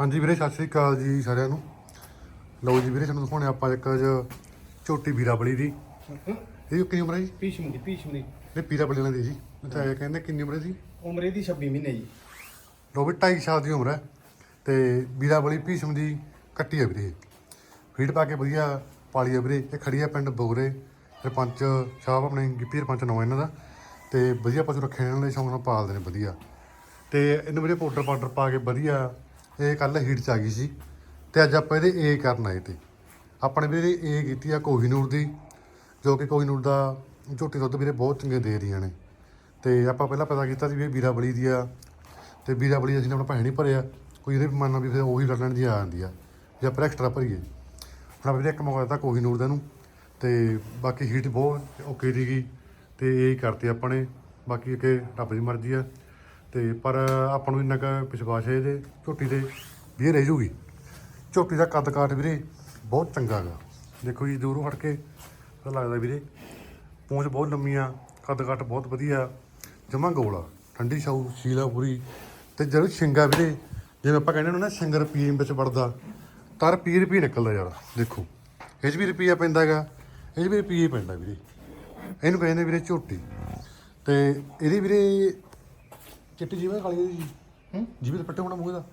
ਹਾਂਜੀ ਵੀਰੇ ਸਤਿ ਸ੍ਰੀ ਅਕਾਲ ਜੀ ਸਾਰਿਆਂ ਨੂੰ। ਲਓ ਜੀ ਵੀਰੇ ਤੁਹਾਨੂੰ ਦਿਖਾਉਣੇ ਆਪਾਂ ਇੱਕ ਅੱਜ ਝੋਟੀ ਵੀਰਾਬਲੀ ਦੀ। ਇਹ ਕਿੰਨੀ ਉਮਰ ਹੈ ਜੀ? ਭੀਸ਼ਮ ਦੀ ਭੀਸ਼ਮ ਦੀ। ਇਹ ਵੀਰਾਬਲੀ ਦੀ ਜੀ। ਮੈਂ ਤਾਂ ਇਹ ਕਹਿੰਦੇ ਕਿੰਨੀ ਉਮਰ ਹੈ ਜੀ? ਉਮਰ ਇਹਦੀ 26 ਮਹੀਨੇ ਜੀ। ਲਓ ਵੀ 2.5 ਸਾਲ ਦੀ ਉਮਰ ਹੈ। ਤੇ ਵੀਰਾਬਲੀ ਭੀਸ਼ਮ ਦੀ ਕੱਟੀ ਹੈ ਵੀਰੇ। ਫੀਡ ਪਾ ਕੇ ਵਧੀਆ ਪਾਲੀ ਹੈ ਵੀਰੇ। ਇਹ ਖੜੀ ਹੈ ਪਿੰਡ ਬੋਗਰੇ ਸਰਪੰਚ ਸਾਹਿਬ ਆਪਣੇ ਗਿੱਪੀ ਸਰਪੰਚ ਨਵਾਂ ਇਹਨਾਂ ਦਾ। ਤੇ ਵਧੀਆ ਪਸ਼ੂ ਰੱਖੇ ਇਹਨਾਂ ਦੇ ਸ਼ੌਂਕ ਨਾਲ ਪਾਲਦੇ ਨੇ ਵਧੀਆ। ਤੇ ਇਹਨੂੰ ਵੀਰੇ ਪਾਊਡਰ ਪਾਊਡਰ ਪਾ ਕੇ ਵਧੀਆ ਇਹ ਕੱਲ ਹੀਟ ਚ ਆ ਗਈ ਸੀ ਤੇ ਅੱਜ ਆਪਾਂ ਇਹਦੇ ਏ ਕਰਨ ਆਏ ਤੇ। ਆਪਣੇ ਵੀਰੇ ਏ ਕੀਤੀ ਆ ਕੋਹੀਨੂਰ ਦੀ, ਜੋ ਕਿ ਕੋਹੀਨੂਰ ਦਾ ਝੋਟੀ ਦੁੱਧ ਵੀਰੇ ਬਹੁਤ ਚੰਗੇ ਦੇ ਰਹੀਆਂ ਨੇ। ਤੇ ਆਪਾਂ ਪਹਿਲਾਂ ਪਤਾ ਕੀਤਾ ਸੀ ਵੀ ਇਹ ਵੀਰਾਬਲੀ ਦੀ ਆ, ਤੇ ਵੀਰਾਬਲੀ ਅਸੀਂ ਆਪਣਾ ਪੈਸੇ ਨਹੀਂ ਭਰਿਆ, ਕੋਈ ਇਹਦੇ ਮੰਨਣਾ ਵੀ ਫਿਰ ਉਹੀ ਲੜਨ ਦੀ ਆ ਜਾਂਦੀ ਆ, ਜੇ ਆਪਾਂ ਐਕਸਟਰਾ ਭਰੀਏ। ਹੁਣ ਆਪਾਂ ਵੀਰੇ ਇੱਕ ਮੌਕਾ ਦਿੱਤਾ ਕੋਹੀਨੂਰ ਦਾ ਨੂੰ ਤੇ ਬਾਕੀ ਹੀਟ ਬਹੁਤ ਓਕੇ ਸੀਗੀ ਤੇ ਇਹ ਹੀ ਕਰਤੇ ਆਪਾਂ ਨੇ ਬਾਕੀ ਕਿ ਰੱਬ ਦੀ ਮਰਜ਼ੀ ਆ। ਤੇ ਪਰ ਆਪਾਂ ਨੂੰ ਇੰਨਾ ਕੁ ਵਿਸ਼ਵਾਸ ਹੈ ਇਹਦੇ, ਝੋਟੀ ਤੇ ਵੀ ਇਹ ਰਹਿ ਜੂਗੀ। ਝੋਟੀ ਦਾ ਕੱਦ ਕਾਠ ਵੀਰੇ ਬਹੁਤ ਚੰਗਾ ਗਾ ਦੇਖੋ ਜੀ, ਦੂਰੋਂ ਹਟ ਕੇ ਪਤਾ ਲੱਗਦਾ ਵੀਰੇ ਪੂੰਛ ਬਹੁਤ ਲੰਮੀ ਆ, ਕੱਦ ਕਾਠ ਬਹੁਤ ਵਧੀਆ, ਜਮਾ ਗੋਲ ਆ, ਠੰਡੀ ਛਾਊ, ਸ਼ੀਲਾ ਪੂਰੀ। ਤੇ ਜਦੋਂ ਸ਼ਿੰਗਾ ਵੀਰੇ, ਜਿਵੇਂ ਆਪਾਂ ਕਹਿੰਦੇ ਨੇ ਨਾ ਸ਼ਿੰਗਰ ਰੁਪਈਏ ਵਿੱਚ ਵੜਦਾ, ਤਾਂ ਰੁਪਈਏ ਰੁਪਈਏ ਨਿਕਲਦਾ ਯਾਰ, ਦੇਖੋ। ਇਹ 'ਚ ਵੀ ਰੁਪਈਆ ਪੈਂਦਾ ਹੈਗਾ, ਇਹ 'ਚ ਵੀ ਰੁਪਈਏ ਪੈਂਦਾ ਵੀਰੇ। ਇਹਨੂੰ ਕਹਿੰਦੇ ਵੀਰੇ ਝੋਟੀ। ਤੇ ਇਹਦੀ ਵੀਰੇ ਚਿੱਟੀ ਜੀਵਾ ਕਾਲੀ ਦੀ ਹੂੰ? ਜੀਵੇ ਪੱਟੇ ਹੋਣਾ ਮੂੰਹ ਦਾ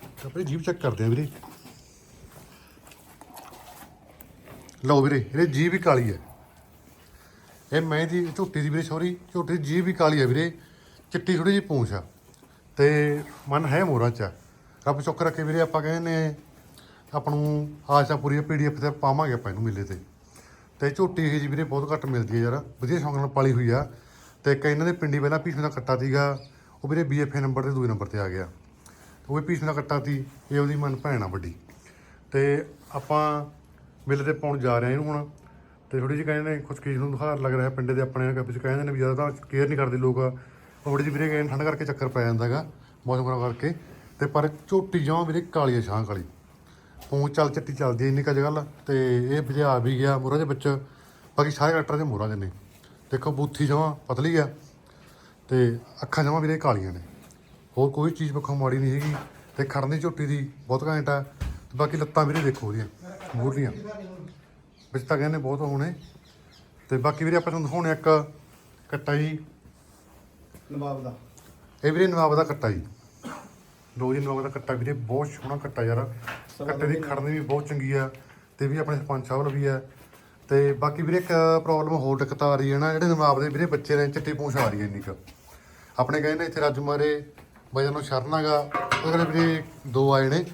ਤਾਂ ਆਪਣੇ ਜੀਭ ਚੈੱਕ ਕਰਦੇ ਆ ਵੀਰੇ। ਲਓ ਵੀਰੇ ਇਹਦੇ ਜੀਭ ਵੀ ਕਾਲੀ ਹੈ। ਇਹ ਮੈਂ ਦੀ ਝੋਟੀ ਦੀ ਵੀਰੇ ਸੌਰੀ ਝੋਟੀ ਦੀ ਜੀਭ ਵੀ ਕਾਲੀ ਹੈ ਵੀਰੇ। ਚਿੱਟੀ ਥੋੜੀ ਜਿਹੀ ਪੂੰਛ ਆ। ਤੇ ਮਨ ਹੈ ਮੋਰਾਂ ਚ। ਰੱਬ ਚੁੱਕ ਰੱਖੇ ਵੀਰੇ ਆਪਾਂ ਕਹਿੰਦੇ ਨੇ ਆਪਾਂ ਨੂੰ ਆਸ਼ਾ ਪੂਰੀ ਪੀਡੀਐਫ ਤੇ ਪਾਵਾਂਗੇ ਆਪਾਂ ਇਹਨੂੰ ਮਿਲੇ ਤੇ। ਤੇ ਝੋਟੀ ਇਹ ਜੀ ਵੀਰੇ ਬਹੁਤ ਘੱਟ ਮਿਲਦੀ ਹੈ ਯਾਰ। ਵਧੀਆ ਸ਼ੌਂਕ ਨਾਲ ਪਾਲੀ ਹੋਈ ਆ। ਤੇ ਇੱਕ ਇਹਨਾਂ ਦੇ ਪਿੰਡੀ ਪਹਿਲਾਂ ਭੀਸ਼ਮ ਦਾ ਕੱਟਾ ਸੀਗਾ, ਉਹ ਵੀਰੇ ਬੀਐਫਏ ਨੰਬਰ ਤੇ ਦੂਜੇ ਨੰਬਰ ਤੇ ਆ ਗਿਆ। ਉਹ ਵੀ ਭੀਸ਼ਮ ਦਾ ਕੱਟਾ ਸੀ, ਇਹ ਉਹਦੀ ਮਨ ਭੈਣ ਆ ਵੱਡੀ। ਤੇ ਆਪਾਂ ਮਿਲ ਤੇ ਪਾਉਣ ਜਾ ਰਹੇ ਹਾਂ ਇਹਨੂੰ ਹੁਣ, ਤੇ ਥੋੜੀ ਜਿਹੀ ਕਹਿੰਦੇ ਨੇ ਕੁਝ ਚੀਜ਼ ਨੂੰ ਦਿਖਾਰ ਲੱਗ ਰਿਹਾ ਪਿੰਡ ਦੇ ਆਪਣੇ ਵਿੱਚ, ਕਹਿੰਦੇ ਨੇ ਵੀ ਜ਼ਿਆਦਾ ਤਾਂ ਕੇਅਰ ਨਹੀਂ ਕਰਦੇ ਲੋਕ। ਉਹ ਥੋੜੀ ਜਿਹੀ ਵੀਰੇ ਕਹਿੰਦੇ ਠੰਡ ਕਰਕੇ ਚੱਕਰ ਪੈ ਜਾਂਦਾਗਾ ਮੌਸਮ ਖਰਾਬ ਕਰਕੇ। ਤੇ ਪਰ ਝੋਟੀ ਜਮਾਂ ਵੀਰੇ ਕਾਲੀ ਆ, ਛਾਂ ਕਾਲੀ। ਪੂੰਛ ਚੱਲ ਚੱਟੀ ਚੱਲਦੀ ਇੰਨੀ ਕੁ ਗੱਲ ਤੇ ਇਹ ਭਜਾ ਵੀ ਗਿਆ ਮੋਰਾਂ ਦੇ ਵਿੱਚ, ਬਾਕੀ ਸਾਰੇ ਕੈਰੈਕਟਰ ਦੇ ਮੋਰਾਂ ਦੇ ਨੇ। ਦੇਖੋ ਬੂਥੀ ਜਮਾਂ ਪਤਲੀ ਆ ਤੇ ਅੱਖਾਂ ਜਮਾਂ ਵੀਰੇ ਕਾਲੀਆਂ ਨੇ। ਹੋਰ ਕੋਈ ਚੀਜ਼ ਪੱਖੋਂ ਮਾੜੀ ਨਹੀਂ ਹੈਗੀ ਤੇ ਖੜਨ ਦੀ ਝੋਟੀ ਦੀ ਬਹੁਤ ਘੈਂਟ ਆ ਤੇ ਬਾਕੀ ਲੱਤਾਂ ਵੀਰੇ ਦੇਖੋ ਉਹਦੀਆਂ ਮੂਰਲੀਆਂ। ਵਿੱਚ ਤਾਂ ਕਹਿੰਦੇ ਬਹੁਤ ਹੋਣੇ। ਤੇ ਬਾਕੀ ਵੀਰੇ ਆਪਾਂ ਤੁਹਾਨੂੰ ਦਿਖਾਉਣੇ ਇੱਕ ਕੱਟਾ ਜੀ। ਨਵਾਬ ਦਾ। ਇਹ ਵੀਰੇ ਨਵਾਬ ਦਾ ਕੱਟਾ ਜੀ। ਲੋ ਜੀ ਨਵਾਬ ਦਾ ਕੱਟਾ ਵੀਰੇ ਬਹੁਤ ਸੋਹਣਾ ਕੱਟਾ ਯਾਰ। ਕੱਟੇ ਦੀ ਖੜਨੀ ਵੀ ਬਹੁਤ ਚੰਗੀ ਆ ਤੇ ਵੀ ਆਪਣੇ ਸਰਪੰਚ ਸਾਹਿਬ ਵੀ ਆ। ਤੇ ਬਾਕੀ ਵੀਰੇ ਇੱਕ ਪ੍ਰੋਬਲਮ ਹੋਰ ਦਿੱਕਤ ਆ ਰਹੀ ਹੈ ਨਾ, ਜਿਹੜੇ ਨਵਾਬ ਦੇ ਵੀਰੇ ਬੱਚੇ ਨੇ, ਚਿੱਟੀ ਪੂੰਛ ਆ ਰਹੀ ਹੈ ਇੰਨੀ ਕੁ। ਆਪਣੇ ਕਹਿੰਦੇ ਇੱਥੇ ਰਾਜੂ ਮਾਰੇ ਬਜ਼ਨ ਨੂੰ ਸ਼ਰਨਾਗਾ ਉਹਦੇ ਵੀਰੇ ਦੋ ਆਏ ਨੇ,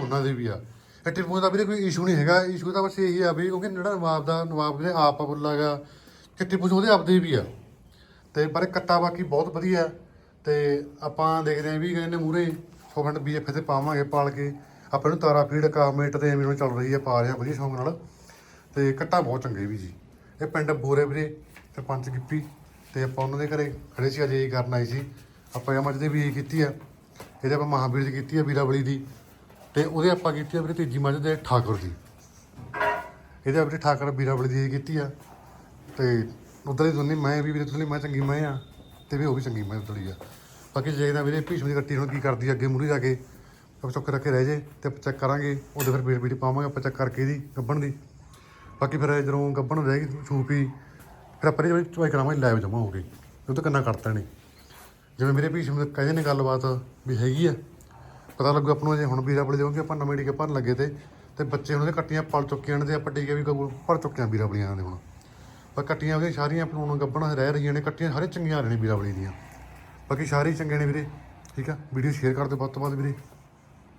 ਉਹਨਾਂ ਦੇ ਵੀ ਆ। ਚਿੱਟੀ ਪੂੰਛ ਦਾ ਵੀਰੇ ਕੋਈ ਇਸ਼ੂ ਨਹੀਂ ਹੈਗਾ। ਇਸ਼ੂ ਤਾਂ ਬਸ ਇਹੀ ਆ ਵੀ ਕਿਉਂਕਿ ਜਿਹੜਾ ਨਵਾਬ ਦਾ, ਨਵਾਬ ਵੀਰੇ ਆਪ ਆ ਬੁੱਲਾਗਾ ਚਿੱਟੀ ਪੂੰਛ ਉਹਦੇ ਆਪਦੇ ਵੀ ਆ। ਤੇ ਪਰ ਕੱਟਾ ਬਾਕੀ ਬਹੁਤ ਵਧੀਆ ਤੇ ਆਪਾਂ ਦੇਖਦੇ ਆਂ ਵੀ ਕਹਿੰਦੇ ਮੂਰੇ ਫੋਕਟ ਬੀਐਫ ਤੇ ਪਾਵਾਂਗੇ ਪਾਲ ਕੇ। ਆਪਾਂ ਨੂੰ ਤਾਰਾ ਫੀਡ ਕਾਮੇਟ ਤੇ ਐਵੇਂ ਨੂੰ ਚੱਲ ਰਹੀ ਹੈ, ਪਾ ਰਿਹਾ ਵਧੀਆ ਸ਼ੌਂਕ ਨਾਲ। ਤੇ ਕੱਟਾ ਬਹੁਤ ਚੰਗੇ ਵੀ ਜੀ। ਇਹ ਪਿੰਡ ਬੋਰੇ ਵੀਰੇ, ਸਰਪੰਚ ਗਿੱਪੀ ਤੇ ਆਪਾਂ ਉਹਨਾਂ ਦੇ ਘਰੇ ਖੜੇ ਸੀ, ਅਜੇ ਇਹ ਕਰਨ ਆਏ ਸੀ। ਆਪਾਂ ਇਹ ਮੱਝ ਦੇ ਵੀ ਇਹ ਕੀਤੀ ਆ। ਇਹਦੇ ਆਪਾਂ ਮਹਾਵੀਰ ਦੀ ਕੀਤੀ ਆ, ਵੀਰਾਵਲੀ ਦੀ। ਤੇ ਉਹਦੇ ਆਪਾਂ ਕੀਤੀ ਆ ਵੀਰੇ ਤੀਜੀ ਮੱਝ ਦੇ ਠਾਕੁਰ ਦੀ। ਇਹਦੇ ਆਪਣੇ ਠਾਕੁਰ ਵੀਰਾਵਲੀ ਦੀ ਇਹ ਕੀਤੀ ਆ। ਤੇ ਉਧਰ ਹੀ ਦੋਨੇ ਮੈਂ ਵੀ ਵੀਰੇ ਤੁਲੀ ਮੈਂ ਚੰਗੀ ਮੈਂ ਆ। ਤੇ ਵੀ ਉਹ ਵੀ ਚੰਗੀ ਮੈਂ ਉਧਰਲੀ ਆ। ਬਾਕੀ ਜੇ ਵੀਰੇ ਭੀਸ਼ਮ ਦੀ ਕੱਟੀ ਹੁਣ ਕੀ ਕਰਦੀ ਅੱਗੇ ਮੂਰੀ ਜਾ ਕੇ ਆਪਾਂ ਚੁੱਕ ਰੱਖ ਕੇ ਰਹਿ ਜੇ ਤੇ ਆਪਾਂ ਚੈੱਕ ਕਰਾਂਗੇ। ਉਹਦੇ ਫਿਰ ਵੀਡੀਓ ਵੀਡੀਓ ਪਾਵਾਂਗੇ ਆਪਾਂ ਚੈੱਕ ਕਰਕੇ ਇਹਦੀ ਗੱਬਣ ਦੀ। ਬਾਕੀ ਫਿਰ ਜਦੋਂ ਗੱਬਣ ਰਹਿ ਗਈ ਛੂਪੀ ਫਿਰ ਆਪਾਂ ਇਹਦੀ ਚੁਆਈ ਕਰਾਵਾਂਗੇ ਲਾਈਵ ਜਮਾ ਹੋ ਗਈ ਉਹ ਤਾਂ ਕਿੰਨਾ ਕਰਤਾ ਨੇ। ਜਿਵੇਂ ਮੇਰੇ ਭੀਸ਼ਮ ਦੇ ਕਹਿੰਦੇ ਨੇ ਗੱਲਬਾਤ ਵੀ ਹੈਗੀ ਆ। ਪਤਾ ਲੱਗੂ ਆਪਾਂ ਨੂੰ ਜੇ ਹੁਣ ਵੀਰਾ ਬੜੇ ਜਾਓਗੇ ਆਪਾਂ ਨਵੇਂ ਟੀਕੇ ਭਰਨ ਲੱਗੇ ਤੇ ਤੇ ਬੱਚੇ ਉਹਨਾਂ ਦੇ ਕੱਟੀਆਂ ਪਲ ਚੁੱਕੀਆਂ ਨੇ ਤੇ ਆਪਾਂ ਟੀਕੇ ਵੀ ਕਬੂਲ ਭਰ ਚੁੱਕੇ ਆ ਵੀਰਾ ਬੜੀਆਂ ਦੇ ਹੁਣ। ਪਰ ਕੱਟੀਆਂ ਉਹਦੀਆਂ ਸਾਰੀਆਂ ਆਪਾਂ ਨੂੰ ਗੱਬਣਾ ਰਹਿ ਰਹੀਆਂ ਨੇ, ਕੱਟੀਆਂ ਸਾਰੇ ਚੰਗੀਆਂ ਆ ਰਹੀਆਂ ਨੇ ਵੀਰਾ ਬੜੀ ਦੀਆਂ। ਬਾਕੀ ਸਾਰੇ ਹੀ ਚੰਗੇ ਨੇ ਵੀਰੇ। ਠੀਕ ਆ? ਵੀਡੀਓ ਸ਼ੇਅਰ ਕਰ ਦਿਓ ਵੱਧ ਤੋਂ ਵੱਧ ਵੀਰੇ।